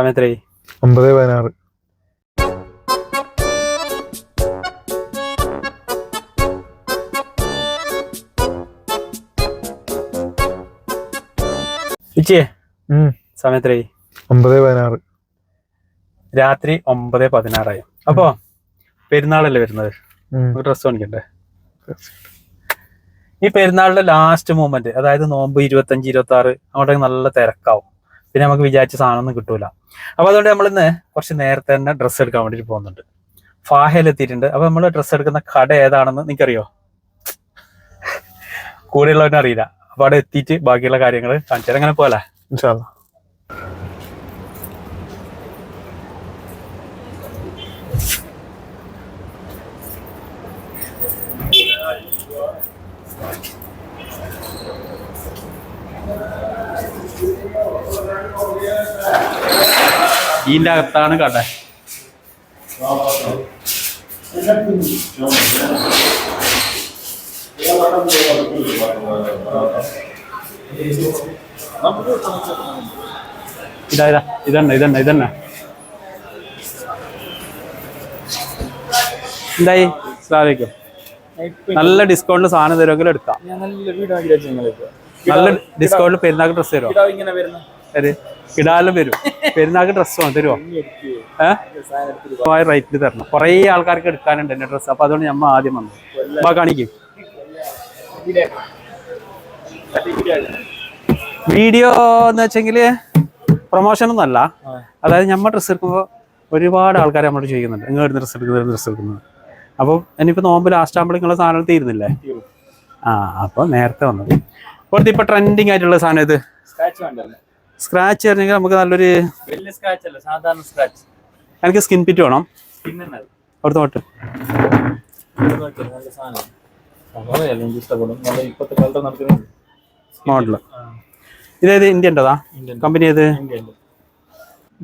സമയത്രേ ഒമ്പത് പതിനാറ്. ഉച്ചയെ. സമയത്രേ ഒമ്പത് പതിനാറ്. രാത്രി ഒമ്പത് പതിനാറായി. അപ്പോ പെരുന്നാളല്ലേ വരുന്നത്. ഡ്രസ് കാണിക്കണ്ടേ ഈ പെരുന്നാളിന്റെ ലാസ്റ്റ് മൂമെന്റ് അതായത് നോമ്പ് ഇരുപത്തഞ്ച് ഇരുപത്തി ആറ് അങ്ങോട്ടേക്ക് നല്ല തിരക്കാവും. പിന്നെ നമുക്ക് വിചാരിച്ച സാധനമൊന്നും കിട്ടൂല. അപ്പൊ അതുകൊണ്ട് നമ്മൾ ഇന്ന് കുറച്ച് നേരത്തെ തന്നെ ഡ്രസ്സ് എടുക്കാൻ വേണ്ടിട്ട് പോകുന്നുണ്ട്. ഫാഹയിൽ എത്തിയിട്ടുണ്ട്. അപ്പൊ നമ്മൾ ഡ്രസ്സ് എടുക്കുന്ന കട ഏതാണെന്ന് നിനക്കറിയോ? കൂടെയുള്ളവനെ അറിയില്ല. അപ്പൊ അവിടെ എത്തിയിട്ട് ബാക്കിയുള്ള കാര്യങ്ങൾ കാണിച്ചാൽ അങ്ങനെ പോലെ ഇൻഷാ ഇതിന്റെ അകത്താണ് കട ഇതാ ഇതാ ഇതന്നെ ഇതന്നെ ഇതന്നെ. എന്തായി? സ്ലാലേക്കും നല്ല ഡിസ്കൗണ്ടിൽ സാധനം തരുമെങ്കിൽ എടുക്കാം. നല്ല ഡിസ്കൗണ്ടിൽ പെരുന്നാക്ക് ഡ്രസ്സ് തരുമോ ഇടാലും വരും. പെരുന്നാൾക്ക് ഡ്രസ്സ് വേണം തരുമോ ഏഹ് റേറ്റിൽ തരണം. കുറേ ആൾക്കാർക്ക് എടുക്കാനുണ്ട് എന്റെ ഡ്രസ്സ് അപ്പൊ അതുകൊണ്ട് ഞമ്മ ആദ്യം വന്നു. അപ്പൊ കാണിക്കും. വീഡിയോ എന്ന് വെച്ചെങ്കിൽ പ്രൊമോഷൻ ഒന്നും അല്ല. അതായത് ഞമ്മ ഡ്രസ്സ് എടുക്കുമ്പോൾ ഒരുപാട് ആൾക്കാർ നമ്മൾ ചെയ്യുന്നുണ്ട് നിങ്ങൾ ഡ്രസ്സ് എടുക്കുന്നത് ഡ്രസ്സ് എടുക്കുന്നത് അപ്പം ഇനിയിപ്പോ നോമ്പ് ലാസ്റ്റ് ആകുമ്പോൾ നിങ്ങളെ സാധനം തീരുന്നില്ലേ? ആ അപ്പൊ നേരത്തെ വന്നത്. ഇപ്പോഴത്തെ ഇപ്പൊ ട്രെൻഡിങ് ആയിട്ടുള്ള സാധനം ഇത് സ്ക്രാച്ച് ആയിരുന്നെങ്കിൽ പറഞ്ഞെങ്കിൽ നമുക്ക് നല്ലൊരു വലിയ സ്ക്രാച്ച് അല്ല സാധാരണ സ്ക്രാച്ച് എനിക്ക് സ്കിൻ പിറ്റ് വേണം. അവിടെ നടക്കുന്നുണ്ട് മോഡൽ ഇതേത് ഇന്ത്യന്റെതാ കമ്പനി ഏത്?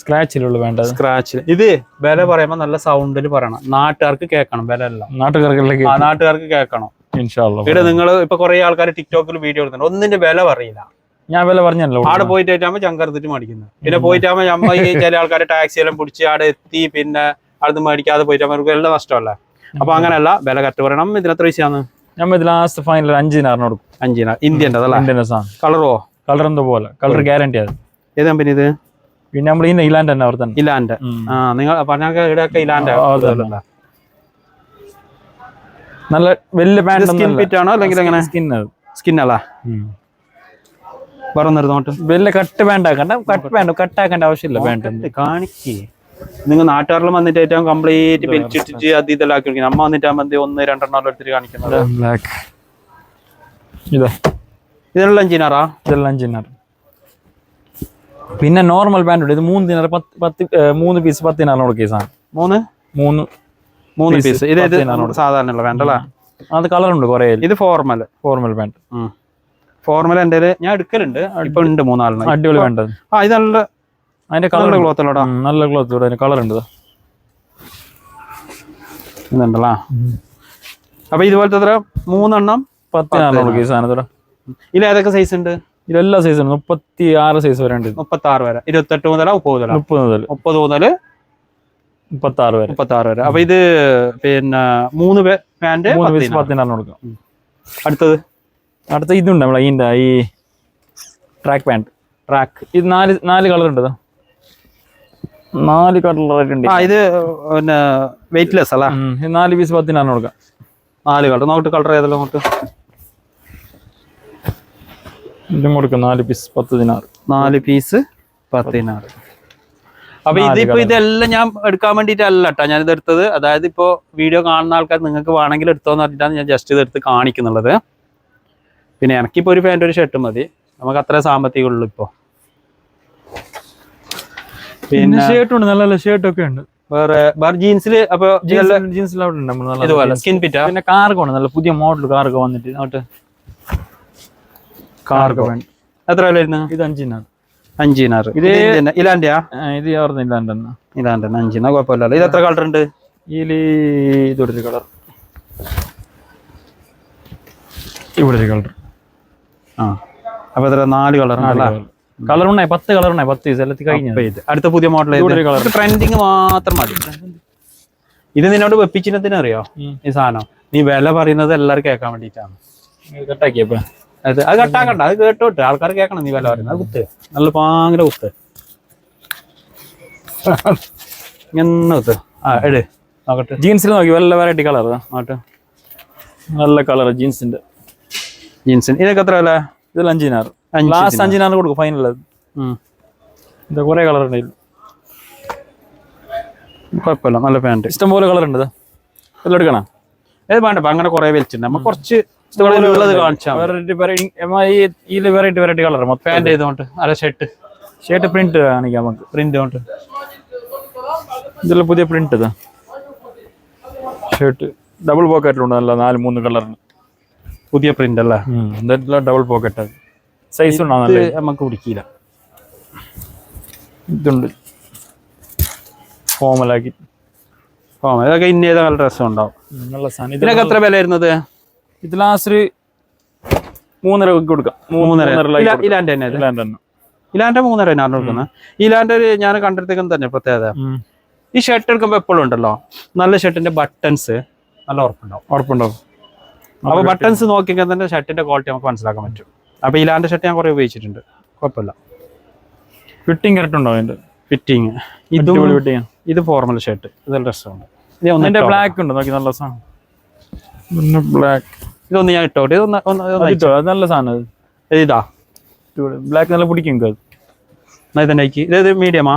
സ്ക്രാച്ചിലുള്ള വേണ്ട സ്ക്രാച്ച് ഇത് വില പറയുമ്പോൾ നല്ല സൗണ്ടിൽ പറയണം. നാട്ടുകാർക്ക് കേൾക്കണം വില എല്ലാം. നാട്ടുകാർക്ക് നാട്ടുകാർക്ക് കേൾക്കണം. ഇൻഷാല്ല ഇവിടെ നിങ്ങൾ ഇപ്പൊ കുറെ ആൾക്കാർ ടിക്ടോക്കിൽ വീഡിയോ എടുക്കുന്നുണ്ട് ഒന്നിന്റെ വില പറയില്ല. ഞാൻ വില പറഞ്ഞല്ലോ ആടെ പോയിട്ടാകുമ്പോ ചങ്കർത്തിട്ട് മേടിക്കുന്നത് പിന്നെ പോയിട്ടാകുമ്പോ നമ്മ ഈ ചില ആൾക്കാർ ടാക്സി എല്ലാം പിടിച്ച് ആടെ എത്തി പിന്നെ അടുത്ത് മേടിക്കാതെ പോയിട്ട് അവർക്ക് എല്ലാം നഷ്ടമല്ലേ? അപ്പൊ അങ്ങനെയല്ല വില കറക്റ്റ് പറയണം. ഇതിന് എത്ര പൈസയാണ്? നമ്മൾ ഇത് ലാസ്റ്റ് ഫൈനൽ അഞ്ചിനാറിന് കൊടുക്കും. അഞ്ചിനാർ ഇന്ത്യന്റെ അതല്ല ഇന്ത്യൻ സാധനം. കളറോ കളർ എന്തോ പോലെ. കളർ ഗ്യാരണ്ടി അത് ഏത് കമ്പനി ഇത്? പിന്നെ നമ്മൾ ഈ ഇലാൻഡ് തന്നെ അവർ തന്നെ. ഇലാൻഡ് ആ നിങ്ങൾ പറഞ്ഞ ഇവിടെയൊക്കെ ഇലാൻഡ്. നല്ല വലിയ സ്കിൻ ഫിറ്റ് ആണോ അല്ലെങ്കിൽ അങ്ങനെ സ്കിൻ സ്കിൻ അല്ല? നോട്ട് വലിയ കട്ട് വേണ്ട കട്ട് വേണ്ട കട്ടാക്കേണ്ട ആവശ്യമില്ല വേണ്ട. കാണിക്കേ. നിങ്ങൾ നാട്ടുകാരിലും വന്നിട്ട് ഏറ്റവും കംപ്ലീറ്റ് വലിച്ചിട്ടിട്ട് അത് ഇതെല്ലാം ആക്കി അമ്മ വന്നിട്ട് മതി ഒന്ന് രണ്ടെണ്ണം എടുത്തിട്ട് കാണിക്കുന്നത്. ഇതെല്ലാം ഇതാ. ഇതെല്ലാം അഞ്ചിനാറാ ഇതെല്ലാം ചിന്നാർ പിന്നെ നോർമൽ പാന്റ് ഉണ്ട്. ഇത് മൂന്ന് ദിനാർ പത്ത് പത്ത് മൂന്ന് പീസ് പത്ത് ദിനാറിന് കൊടുക്കുക ഈ മൂന്ന്? മൂന്ന് മൂന്ന് പീസ് ഇത് ദിനാറിനോട്. സാധാരണ ഉള്ള അല്ലേ? അത് കളർ ഉണ്ട് കുറേ. ഇത് ഫോർമൽ ഫോർമൽ പാന്റ് ഫോർമൽ എന്റെ ഞാൻ എടുക്കലുണ്ട്. ഇപ്പൊ ഉണ്ട് മൂന്നാലെണ്ണം. അടിപൊളി വേണ്ടത്. ആ ഇത് നല്ല അതിന്റെ കളർ ക്ലോത്ത് അല്ലോടാ നല്ല ക്ലോത്ത് അതിന്റെ കളർ ഉണ്ട് ഇതാ. ഇതുണ്ടല്ലോ. അപ്പൊ ഇതുപോലത്തെ എത്ര? മൂന്നെണ്ണം? പത്ത് സാധനത്തോടെ ഈ ഇതിൽ ഏതൊക്കെ സൈസ് ഉണ്ട്? ഇതെല്ലാ സൈസും മുപ്പത്തി ആറ് സൈസ് വരെ ഉണ്ട്. മുപ്പത്തി ആറ് വരെ. ഇരുപത്തെട്ട് മുതൽ മുപ്പത് മുതൽ മുപ്പത് മുതൽ. മുപ്പത് മുതൽ മുപ്പത്തി ആറ് വരെ. മുപ്പത്തി ആറ് വരെ. അപ്പൊ ഇത് പിന്നെ മൂന്ന് പാന്റ് പത്തിനാറിന് കൊടുക്കാം. അടുത്തത്? അടുത്ത ഇതുണ്ട് നമ്മളെ ഇതിന്റെ ഈ ട്രാക്ക് പാന്റ് ട്രാക്ക് ഇത് നാല് നാല് കളർ ഉണ്ട്. നാല് കളർ ഉണ്ട് ആ ഇത് പിന്നെ വെയിറ്റ്ലെസ് അല്ല? ഇത് നാല് പീസ് പത്തിനാണ് കൊടുക്കാം നാല് കളർ നോട്ട് കളർ ഏതല്ലോ നോട്ട് ഇതും കൊടുക്കാം നാല് പീസ് പത്ത് ദിനാറ് നാല് പീസ് പത്തിനാറ്. അപ്പൊ നാല് ഇതിപ്പോ ഇതെല്ലാം ഞാൻ എടുക്കാൻ വേണ്ടിയിട്ടല്ല കേട്ടോ. ഞാനിത് എടുത്തത്. അതായത് ഇപ്പോ വീഡിയോ കാണുന്ന ആൾക്കാർ നിങ്ങൾക്ക് വേണമെങ്കിൽ എടുത്തോന്ന് പറഞ്ഞിട്ടാണ് ഞാൻ ജസ്റ്റ് ഇത് എടുത്ത് കാണിക്കുന്നുള്ളത്. പിന്നെ എനിക്കിപ്പോൾ ഒരു പാന്റ് ഒരു ഷർട്ട് മതി. നമുക്ക് അത്ര സാമ്പത്തികം ഉള്ളു ഇപ്പോ. പിന്നെ ഷർട്ട് ഉണ്ട് നല്ല നല്ല ഷർട്ട് ഒക്കെ ഉണ്ട്. വേറെ വേറെ ജീൻസിൽ അപ്പൊ ജീൻസിൽ അവിടെ ഉണ്ട് നമ്മൾ നല്ല ഇതുപോലെ സ്കിൻ പിറ്റ പിന്നെ കാർഗോ ഉണ്ട് നല്ല പുതിയ മോഡൽ കാർഗോ വന്നിട്ട്. അങ്ങോട്ട് കാർഗോ വേണ്ട എത്ര വില വരുന്നു? ഇത് അഞ്ചിനാണ്. അഞ്ചിനാറ്. ഇത് ഇത് ഇലാന്റെയാ? ഇത് ഓർമ്മ ഇല്ലാണ്ട് തന്നെ ഇലാന്റെ അഞ്ചിനാ കുഴപ്പമില്ലല്ലോ. ഇത് എത്ര കളർ ഉണ്ട്? ഇതിൽ ഇതൊരു കളർ ഇവിടെ കളർ ആ. അപ്പൊ എത്ര നാല് കളർ ഉണ്ടല്ലേ? കളർ ഉണ്ടായി പത്ത് കളർ ഉണ്ടായി പത്ത് പീസ് കഴിഞ്ഞു. അടുത്ത പുതിയ മോഡൽ ഒരു ട്രെൻഡിങ് മാത്രം മതി. ഇത് നിന്നോട് വെപ്പിച്ചിനത്തിന് അറിയോ. ഈ സാധനം. നീ വില പറയുന്നത് എല്ലാവരും കേൾക്കാൻ വേണ്ടിയിട്ടാണ്. കട്ടാക്കിയപ്പോ അത് അത് കട്ടാക്കണ്ട അത് കേട്ടോട്ട് ആൾക്കാർ കേൾക്കണം നീ വില പറയുന്നത്. അത് കുത്ത്. നല്ല ഭയങ്കര കുത്ത്. കുത്ത്. ആ എട്. നോക്കട്ടെ. ജീൻസിൽ നോക്കി. വല്ല വെറൈറ്റി കളർ നോട്ടെ നല്ല കളർ ജീൻസിന്റെ ജീൻസിന്. ഇതൊക്കെ എത്ര വില? ഇതിൽ അഞ്ചിനാറ്. അഞ്ച് ലാസ്റ്റ് അഞ്ചിനാറ് കൊടുക്കും ഫൈനൽ ഉം. ഇത് കുറെ കളർ ഉണ്ട്. കുഴപ്പമില്ല നല്ല പാന്റ് ഇഷ്ടം പോലെ കളർ ഉണ്ട് എല്ലാം എടുക്കണം? ഏത് ഇപ്പൊ അങ്ങനെ കുറെ വലിച്ചിട്ടുണ്ട് നമ്മൾ കുറച്ച് ഇതുപോലെ ഉള്ളത് കാണിച്ചാൽ വെറൈറ്റി വെറൈറ്റി ഈ വെറൈറ്റി വെറൈറ്റി കളർ പാന്റ് ചെയ്തോണ്ട് അല്ല ഷർട്ട് ഷർട്ട് പ്രിന്റ് കാണിക്കാം നമുക്ക്. പ്രിന്റ് കൊണ്ട് ഇതെല്ലാം പുതിയ പ്രിന്റ് ഇതാ. ഷർട്ട് ഡബിൾ പോക്കറ്റിലുണ്ട് നല്ല നാല് മൂന്ന് കളറിന് പുതിയ പ്രിന്റ് അല്ലേ ഡബിൾ പോക്കറ്റ് സൈസ് ഉണ്ടോ? നമുക്ക് പിടിക്കില്ല. ഇതുണ്ട്. ഫോമലാക്കി ഫോമൽ ഇതൊക്കെ ഇന്ന ഏതാ നല്ല ഡ്രസ്സും ഉണ്ടാവും? ഇതിനൊക്കെ എത്ര വില വരുന്നത് ഇത് ലാസ്റ്റ് ഒരു മൂന്നര കൊടുക്കാം. മൂന്നര. മൂന്നര ഇല- ഇലാന്റെ തന്നെ ഇത്? ഇല്ലാണ്ട് തന്നെ. ഇലാന്റെ മൂന്നര തന്നെയാണ് കൊടുക്കുന്നത്. ഇലാന്റെ ഒരു ഞാൻ കണ്ടിടത്തേക്കും തന്നെ പ്രത്യേകത. ഈ ഷർട്ട് എടുക്കുമ്പോൾ എപ്പോഴും ഉണ്ടല്ലോ? നല്ല ഷർട്ടിന്റെ ബട്ടൺസ് നല്ല ഉറപ്പുണ്ടാവും. ഉറപ്പുണ്ടാവും. അപ്പൊ ബട്ടൺസ് നോക്കിയാൽ തന്നെ ഷർട്ടിന്റെ ക്വാളിറ്റി നമുക്ക് മനസ്സിലാക്കാൻ പറ്റും. അപ്പൊ ഇലാന്റെ ഷർട്ട് ഞാൻ കുറെ ഉപയോഗിച്ചിട്ടുണ്ട്. കുഴപ്പമില്ല. ഫിറ്റിംഗ് കറക്റ്റ് ഉണ്ടോ അതിന്റെ? ഫിറ്റിങ് ഇതും ഫിറ്റിംഗ് ഇത് ഫോർമൽ ഷർട്ട് ഇത് ഡ്രസ്സാണ് ഇത്. ബ്ലാക്ക് ഉണ്ട്? നോക്കി നല്ല സാധനം. ബ്ലാക്ക് ഇതൊന്ന് ഞാൻ ഇട്ടോട്ടെ. അത് നല്ല സാധനം ഇത് ഇതാ. ബ്ലാക്ക് നല്ല പിടിക്കും നിങ്ങൾക്ക് അത്. എന്നാ ഇതെന്നെ ഇത് മീഡിയമാ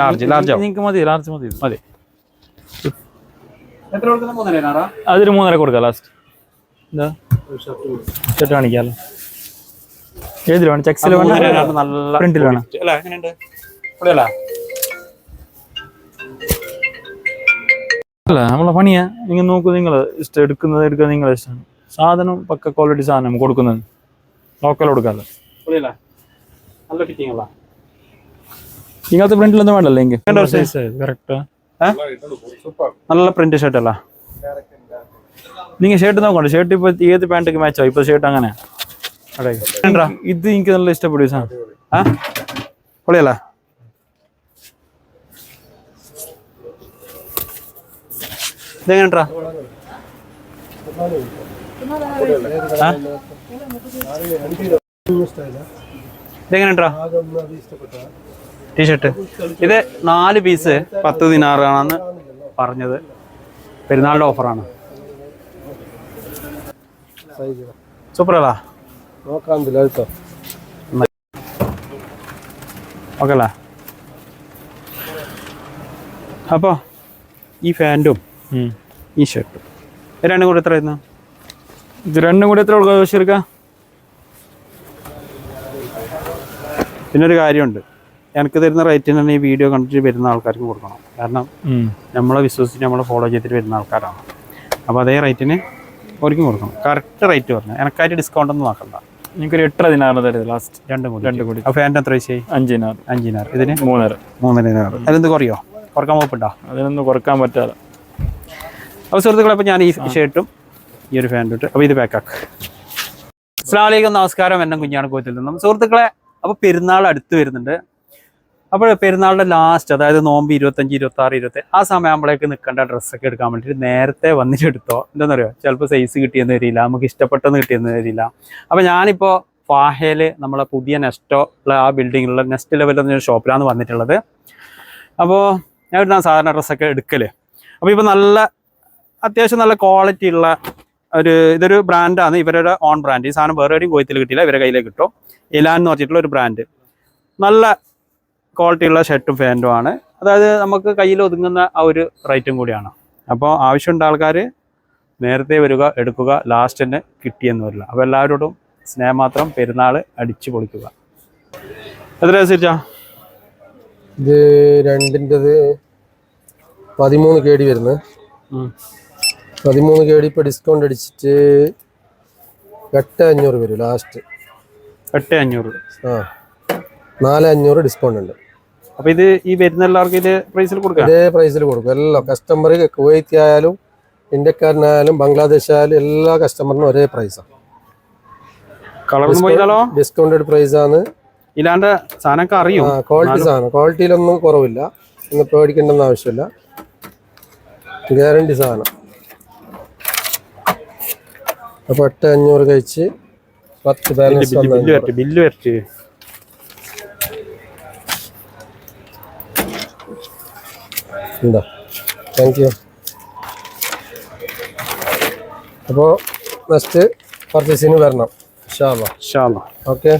ലാർജ് ലാർജ് നിങ്ങൾക്ക് മതി ലാർജ് മതി ഇത്. മതി. അതൊരു മൂന്നര കൊടുക്കാം ലാസ്റ്റ് എന്താ ഷർട്ട് കാണിക്കാമല്ലോ ഏതിൽ വേണം? ചെക്സിൽ വേണം നല്ല പ്രിന്റിൽ വേണം. അല്ല നമ്മളെ പണിയാ. നിങ്ങൾ നോക്കൂ നിങ്ങൾ ഇഷ്ടം എടുക്കുന്നത് എടുക്കുന്നത് നിങ്ങളെ ഇഷ്ടമാണ്. സാധനം പക്ക ക്വാളിറ്റി സാധനം കൊടുക്കുന്നത്. ലോക്കൽ കൊടുക്കാതെ പൊളിയല്ല നല്ല ഫിറ്റിംഗ് അല്ല ഇങ്ങനത്തെ പ്രിന്റിലൊന്നും വേണ്ടല്ലോ എങ്കിൽ വേണ്ട ഒരു size. കറക്റ്റ് ഏ? നല്ല പ്രിന്റ് ഷർട്ട് അല്ല. നിങ്ങൾ ഷർട്ട് നോക്കണ്ട. ഷർട്ട് ഇപ്പൊ ഏത് പാന്റൊക്കെ മാച്ചോ ഇപ്പൊ ഷർട്ട് അങ്ങനെ. ഇത് എനിക്ക് നല്ല ഇഷ്ടപ്പെടും സാർ ആ? പൊളിയല്ല? ടീഷർട്ട് ഇത് നാല് പീസ് പത്ത് ദിനാറാണെന്ന് പറഞ്ഞത്. പെരുന്നാളിന്റെ ഓഫറാണ് സൂപ്പർ അല്ല ഓക്കെ അല്ലേ അപ്പോൾ ഈ ഫാന്റും ഈ ഷർട്ടും ഇത് രണ്ടും കൂടെ എത്രയായിരുന്നു ഇത് രണ്ടും കൂടെ എത്ര കൊടുക്കാം ബഷീർക്ക പിന്നൊരു കാര്യമുണ്ട്. എനിക്ക് തരുന്ന റേറ്റിന് തന്നെ ഈ വീഡിയോ കണ്ടിട്ട് വരുന്ന ആൾക്കാർക്ക് കൊടുക്കണം. കാരണം നമ്മളെ വിശ്വസിച്ച് നമ്മളെ ഫോളോ ചെയ്തിട്ട് വരുന്ന ആൾക്കാരാണ്. അപ്പോൾ അതേ റേറ്റിന് അവർക്കും കൊടുക്കണം. കറക്റ്റ് റേറ്റ് പറഞ്ഞു. എനക്കായിട്ട് ഡിസ്കൗണ്ട് ഒന്നും നോക്കണ്ട എനിക്കൊരു എട്ട് ദിനാറ് തരുന്നത് ലാസ്റ്റ് രണ്ട് കൂടി രണ്ട് കൂടി അപ്പോൾ എന്റെ എത്ര പൈസയായി അഞ്ചിനാറ്. അഞ്ചിനാറ്. ഇതിന്? മൂന്നര. മൂന്നര അതിലെന്ത് കുറയോ? കുറയ്ക്കാൻ പോപ്പുണ്ടോ അതിനൊന്നും കുറയ്ക്കാൻ പറ്റാതെ. അപ്പോൾ സുഹൃത്തുക്കളെ അപ്പോൾ ഞാൻ ഈ ഷർട്ടും ഈ ഒരു പാന്റും ഇട്ട് അപ്പോൾ ഇത് പാക്കാക്ക് അസ്സാമലൈക്കും നമസ്കാരം. എന്നെ കുഞ്ഞാണ് കോത്തിൽ നിന്നും. സുഹൃത്തുക്കളെ അപ്പോൾ പെരുന്നാൾ അടുത്ത് വരുന്നുണ്ട്. അപ്പോൾ പെരുന്നാളുടെ ലാസ്റ്റ് അതായത് നോമ്പ് ഇരുപത്തഞ്ച് ഇരുപത്തി ആറ് ഇരുപത്തി ആ സമയമാകുമ്പോഴേക്ക് നിൽക്കേണ്ട ഡ്രസ്സൊക്കെ എടുക്കാൻ വേണ്ടിയിട്ട് നേരത്തെ വന്നിട്ട് എടുത്തോ എന്താണെന്ന് എന്താണെന്നറിയോ ചിലപ്പോൾ സൈസ് കിട്ടിയെന്ന് വരില്ല നമുക്ക് ഇഷ്ടപ്പെട്ടെന്ന് കിട്ടിയെന്ന് വരില്ല. അപ്പോൾ ഞാനിപ്പോൾ ഫാഹയിൽ നമ്മളെ പുതിയ നെസ്റ്റോ ഉള്ള ആ ബിൽഡിങ്ങിലുള്ള നെസ്റ്റ് ലെവലിൽ ഒരു ഷോപ്പിലാണ് വന്നിട്ടുള്ളത്. അപ്പോൾ ഞാൻ ഒരു സാധാരണ ഡ്രസ്സൊക്കെ എടുക്കൽ. അപ്പോൾ ഇപ്പോൾ നല്ല അത്യാവശ്യം നല്ല ക്വാളിറ്റി ഉള്ള ഒരു ഇതൊരു ബ്രാൻഡാണ് ഇവരുടെ ഓൺ ബ്രാൻഡ് ഈ സാധനം വേറെ എവിടെയും കോയത്തിൽ കിട്ടിയില്ല ഇവരുടെ കയ്യിലേക്ക് കിട്ടും. ഇലാൻ എന്ന് പറഞ്ഞിട്ടുള്ള ഒരു ബ്രാൻഡ് നല്ല ക്വാളിറ്റി ഉള്ള ഷർട്ടും ഫാന്റും ആണ്. അതായത് നമുക്ക് കയ്യിൽ ഒതുങ്ങുന്ന ആ ഒരു റേറ്റും കൂടിയാണ്. അപ്പോൾ ആവശ്യമുണ്ട് ആൾക്കാർ നേരത്തെ വരിക എടുക്കുക ലാസ്റ്റ് തന്നെ കിട്ടിയെന്ന് വരില്ല അപ്പോൾ എല്ലാവരോടും സ്നേഹമാത്രം പെരുന്നാൾ അടിച്ചു പൊളിക്കുക. എത്ര അനുസരിച്ചാ ഇത് രണ്ടിന്റെത് പതിമൂന്ന് കെ ഡി വരുന്നത് പതിമൂന്ന് കെ ഡി ഇപ്പോൾ ഡിസ്കൗണ്ട് അടിച്ചിട്ട് എട്ട് അഞ്ഞൂറ് വരും ലാസ്റ്റ് എട്ട് അഞ്ഞൂറ്. ആ. നാല് അഞ്ഞൂറ് ഡിസ്കൗണ്ട് ഉണ്ട്. അപ്പോൾ ഇത് ഈ വരുന്ന എല്ലാവർക്കും ഇതേ പ്രൈസിൽ കൊടുക്കാം? ഇതേ പ്രൈസിൽ കൊടുക്കും. എല്ലാ കസ്റ്റമർ കുവൈത്തി ആയാലും ഇന്ത്യക്കാരനായാലും ബംഗ്ലാദേശ് ആയാലും എല്ലാ കസ്റ്റമറിനും ഒരേ പ്രൈസാണ് കളർ പോയില്ലോ ഡിസ്കൗണ്ടഡ് പ്രൈസാണ് ഇല്ലാണ്ട് സാധനമൊക്കെ അറിയും. ക്വാളിറ്റി സാധനം. ക്വാളിറ്റിയിലൊന്നും കുറവില്ല. ഒന്ന് പേടിക്കേണ്ടെന്ന് ആവശ്യമില്ല. ഗ്യാരണ്ടി സാധനം. അപ്പൊ എട്ട് അഞ്ഞൂറ് കഴിച്ച് പത്ത് ബാലൻസ് ബില്ല് ബില്ല് വരട്ടെ ബില്ല് വരട്ടെ. എന്താ താങ്ക് യു അപ്പോൾ നെക്സ്റ്റ് പർച്ചേസിന് വരണം. ഇൻഷാ അല്ലാ ഓക്കെ